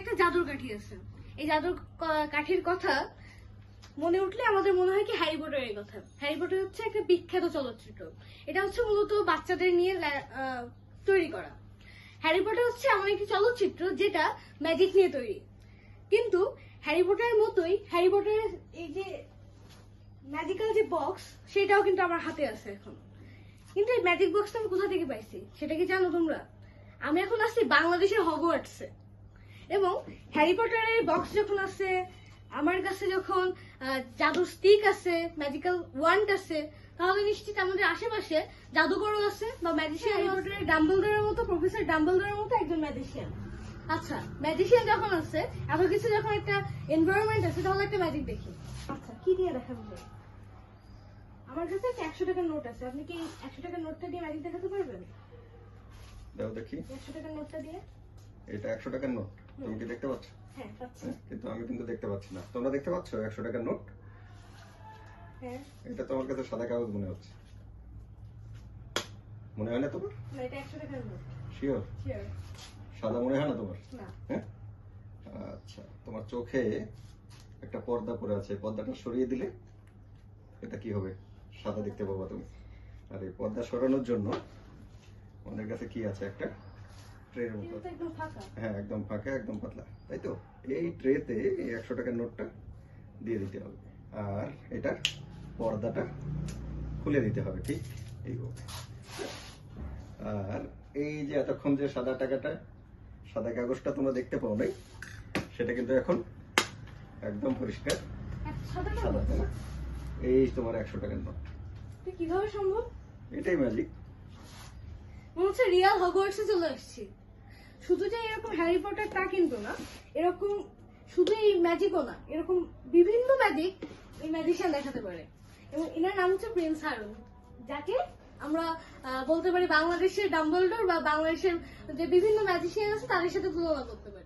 একটা জাদুর কাঠি আছে। এই জাদুর কাঠির কথা মনে উঠলে আমাদের মনে হয় কি হ্যারি পটারের কথা। হ্যারি পটার হচ্ছে একটা বিখ্যাত চলচ্চিত্র। এটা হচ্ছে মূলত বাচ্চাদের নিয়ে তৈরি করা। হ্যারি পটার হচ্ছে এমন একটি চলচ্চিত্র যেটা ম্যাজিক নিয়ে তৈরি। কিন্তু হ্যারি পটারের মতোই হ্যারি পটারের এই যে ম্যাজিক্যাল যে বক্স, সেটাও কিন্তু আমার হাতে আছে এখন। কিন্তু এই ম্যাজিক বক্সটা আমি কোথা থেকে পাইছি? সেটা কি জানো তোমরা? আমি এখন আছি বাংলাদেশের হগওয়ার্টসে। এবং হ্যারি পটারের বক্স যখন আছে আমার কাছে যখন জাদুর স্টিক আছে ম্যাজিক্যাল ওয়ান্ড আছে তাহলে নিশ্চিত আমাদের আশেপাশে জাদুকরও আছে বা ম্যাজিশিয়ান হ্যারি পটারের ডাম্বলডোরের মতো প্রফেসর ডাম্বলডোরের মতো একজন ম্যাজিশিয়ান আচ্ছা ম্যাজিশিয়ান যখন আছে এত কিছু যখন একটা এনভায়রনমেন্ট আছে তাহলে একটা ম্যাজিক দেখি। আচ্ছা কি দিয়ে দেখাবো? আমার কাছে একটা একশো টাকার নোট আছে। আপনি কি একশো টাকার নোটটা দিয়ে ম্যাজিক দেখাতে পারবেন? দাও দেখি। একশো টাকার নোটটা দিয়ে। এটা একশো টাকার নোট। তুমি কি দেখতে পাচ্ছ? হ্যাঁ হ্যাঁ, কিন্তু আমি কিন্তু দেখতে পাচ্ছি না। তোমরা দেখতে পাচ্ছ একশো টাকার নোট? হ্যাঁ। এটা তোমার কাছে সাদা কাগজ মনে হচ্ছে। মনে হয় না তোমার? শিওর সাদা মনে হয় না তোমার? আচ্ছা তোমার চোখে একটা পর্দা পরে আছে। পর্দাটা সরিয়ে দিলে এটা কি হবে? সাদা দেখতে পাবা তুমি। আর এই পর্দা সরানোর জন্য আমাদের কাছে কি আছে একটা? ট্রের মতো। হ্যাঁ একদম ফাঁকা একদম পাতলা। তাই তো? এই ট্রেতে এই একশো টাকার নোটটা দিয়ে দিতে হবে। আর এটা পর্দাটা খুলে দিতে হবে ঠিক এইভাবে। আর এই যে এতক্ষণ যে সাদা টাকাটা সাদা কাগজটা তোমরা দেখতে পাও নাই সেটা কিন্তু এখন একদম পরিষ্কার সাদা সাদা না? এই তোমার একশো টাকার নোট কীভাবে সম্ভব? এটাই ম্যাজিক মনে হচ্ছে রিয়াল হগওয়ার্টসে চলে আসছি। শুধু যে এরকম হ্যারি পটার তা কিন্তু না, এরকম শুধু এই ম্যাজিকও না, এরকম বিভিন্ন ম্যাজিক এই ম্যাজিশিয়ান দেখাতে পারে। এবং এনার নাম হচ্ছে প্রিন্স হারুন, যাকে আমরা বলতে পারি বাংলাদেশের ডাম্বলডোর বা বাংলাদেশের যে বিভিন্ন ম্যাজিশিয়ান আছে, তাদের সাথে তুলনা করতে পারি।